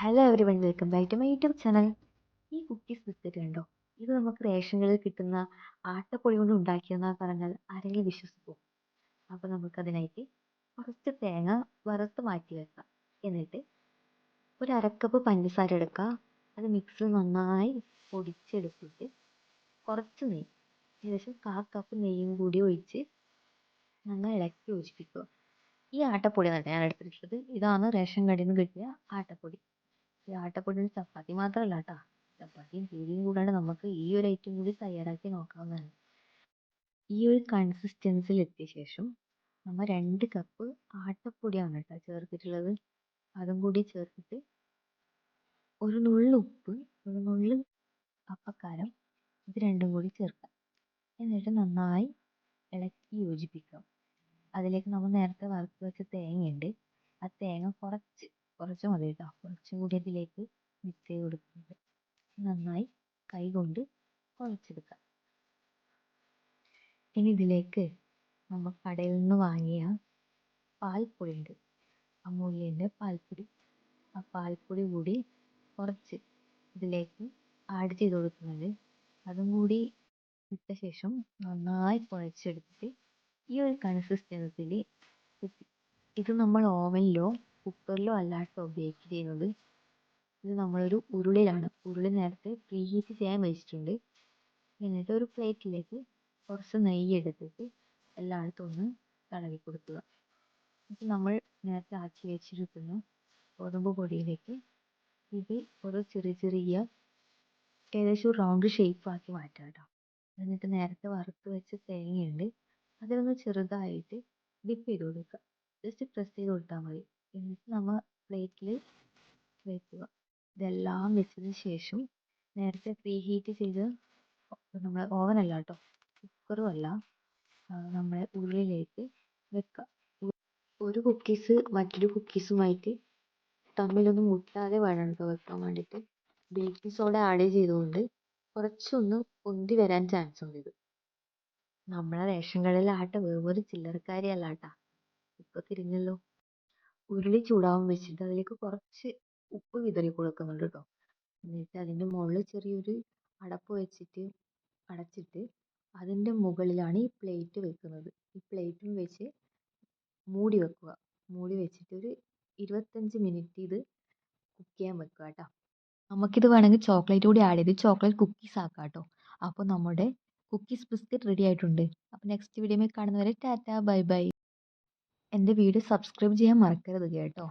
Hello everyone welcome back to my YouTube channel ഈ cookies biscuit കണ്ടോ? ഇത് നമുക്ക് റേഷനുകളിൽ കിട്ടുന്ന ആട്ടപ്പൊടി കൊണ്ട് ഉണ്ടാക്കിയെന്ന് പറഞ്ഞാൽ ആരെങ്കിലും വിശ്വസിക്കും അപ്പോൾ നമുക്കതിനായിട്ട് കുറച്ച് തേങ്ങ വറുത്ത് മാറ്റി വെക്കാം. എന്നിട്ട് ഒരു അരക്കപ്പ് പഞ്ചസാര എടുക്കുക. അത് മിക്സിൽ നന്നായി പൊടിച്ചെടുത്തിട്ട് കുറച്ച് നെയ്യ് ഏകദേശം കാ കപ്പ് നെയ്യും കൂടി ഒഴിച്ച് നന്നായി ഇളക്കി യോജിപ്പിക്കുക. ഈ ആട്ടപ്പൊടി തന്നെ ഞാൻ എടുത്തിട്ടുള്ളത്. ഇതാണ് റേഷൻ കടയിൽ നിന്ന് കിട്ടിയ ആട്ടപ്പൊടി. ഈ ആട്ടപ്പൊടിയിൽ ചപ്പാത്തി മാത്രമല്ല കേട്ടോ ചപ്പാത്തിയും പൂരിയും കൂടാണ്ട് നമുക്ക് ഈ ഒരു ഐറ്റം കൂടി തയ്യാറാക്കി നോക്കാവുന്നതാണ്. ഈ ഒരു കൺസിസ്റ്റൻസിൽ എത്തിയ ശേഷം നമ്മൾ രണ്ട് കപ്പ് ആട്ടപ്പൊടിയാണ് കേട്ടോ ചേർത്തിട്ടുള്ളത്. അതും കൂടി ചേർത്തിട്ട് ഒരു നുള്ളു ഉപ്പ് ഒരു നുള്ളു അപ്പക്കാരം ഇത് രണ്ടും കൂടി ചേർക്കാം എന്നിട്ട് നന്നായി ഇളക്കി യോജിപ്പിക്കാം അതിലേക്ക് നമ്മൾ നേരത്തെ വറുത്ത് വെച്ച തേങ്ങയുണ്ട്. ആ തേങ്ങ കുറച്ച് കുറച്ച് മതി കേട്ടോ കുറച്ചും കൂടി അതിലേക്ക് മിക്സ് ചെയ്ത് കൊടുക്കുന്നത്. നന്നായി കൈ കൊണ്ട് കുഴച്ചെടുക്കാം. ഇനി ഇതിലേക്ക് നമ്മൾ കടയിൽ നിന്ന് വാങ്ങിയ പാൽപ്പൊടി ഉണ്ട് അമൂല്യന്റെ പാൽപ്പൊടി. ആ പാൽപ്പൊടി കൂടി കുറച്ച് ഇതിലേക്ക് ആഡ് ചെയ്ത് കൊടുക്കുന്നത് അതും കൂടി ഇട്ട ശേഷം നന്നായി കുഴച്ചെടുത്തിട്ട് ഈ ഒരു കൺസിസ്റ്റൻസിയിൽ ഇത് നമ്മൾ ഓവനിലോ കുക്കറിലോ അല്ല അല്ലാട്ടോ bake ചെയ്യുന്നത്. ഇത് നമ്മളൊരു ഉരുളിയിലാണ് ഉരുളി നേരത്തെ preheat ചെയ്യാൻ വെച്ചിട്ടുണ്ട്. എന്നിട്ട് ഒരു plate ലേക്ക് കുറച്ച് നെയ്യ് എടുത്തിട്ട് എല്ലായിടത്തും ഒന്ന് തടവി കൊടുക്കുക. എന്നിട്ട് നമ്മൾ നേരത്തെ ആക്കി വെച്ചിരിക്കുന്ന ഗോതമ്പ് പൊടിയിലേക്ക്. ഇത് ഒരു ചെറിയ ചെറിയ ഏകദേശം ഒരു റൗണ്ട് ഷേപ്പ് ആക്കി മാറ്റാം കേട്ടോ. എന്നിട്ട് നേരത്തെ വറുത്ത് വെച്ച തേങ്ങയുണ്ട്. അതിലൊന്ന് ചെറുതായിട്ട് ഡിപ്പ് ചെയ്ത് കൊടുക്കുക. ജസ്റ്റ് പ്രസ് ചെയ്ത് കൊടുത്താൽ മതി. എന്നിട്ട് നമ്മൾ പ്ലേറ്റിൽ വെക്കുക. ഇതെല്ലാം വെച്ചതിന് ശേഷം നേരത്തെ ഹീറ്റ് ചെയ്ത് നമ്മൾ ഓവനല്ല കേട്ടോ കുക്കറും അല്ല നമ്മളെ ഉള്ളിലേക്ക് വെക്കുക. ഒരു കുക്കീസ് മറ്റൊരു കുക്കീസുമായിട്ട് തമ്മിലൊന്നും മുട്ടാതെ വേണം കേട്ടോ വെക്കാൻ വേണ്ടിയിട്ട് ബേക്കിംഗ് സോഡ ആഡ് ചെയ്തുകൊണ്ട് കുറച്ചൊന്ന് പൊന്തി വരാൻ ചാൻസ് ഉണ്ട് ഇത്. നമ്മളെ റേഷൻ കടയിലെ ആട്ട വെറുമൊരു ചില്ലറക്കാരി അല്ലാട്ടാ ഇപ്പൊ തിരിഞ്ഞല്ലോ. ഉരുളി ചൂടാവാൻ വെച്ചിട്ട് അതിലേക്ക് കുറച്ച് ഉപ്പ് വിതറി കൊടുക്കുന്നുണ്ട് കേട്ടോ എന്നിട്ട് അതിന്റെ മുകളിൽ ചെറിയൊരു അടപ്പ് വെച്ചിട്ട് അടച്ചിട്ട് അതിന്റെ മുകളിലാണ് ഈ പ്ലേറ്റ് വെക്കുന്നത്. ഈ പ്ലേറ്റും വെച്ച് മൂടി വെക്കുക. മൂടി വെച്ചിട്ട് ഒരു ഇരുപത്തഞ്ച് മിനിറ്റ് ഇത് കുക്ക് ചെയ്യാൻ വെക്കുക കേട്ടോ നമുക്കിത് വേണമെങ്കിൽ ചോക്ലേറ്റ് കൂടി ആഡ് ചെയ്ത് ചോക്ലേറ്റ് കുക്കീസ് ആക്കാം കേട്ടോ അപ്പോൾ നമ്മുടെ കുക്കീസ് ബിസ്ക്കറ്റ് റെഡി ആയിട്ടുണ്ട്. അപ്പോൾ നെക്സ്റ്റ് വീഡിയോയിൽ കാണുന്നവരെ ടാറ്റ ബൈ ബൈ. എന്റെ വീഡിയോ സബ്സ്ക്രൈബ് ചെയ്യാൻ മറക്കരുത് കേട്ടോ.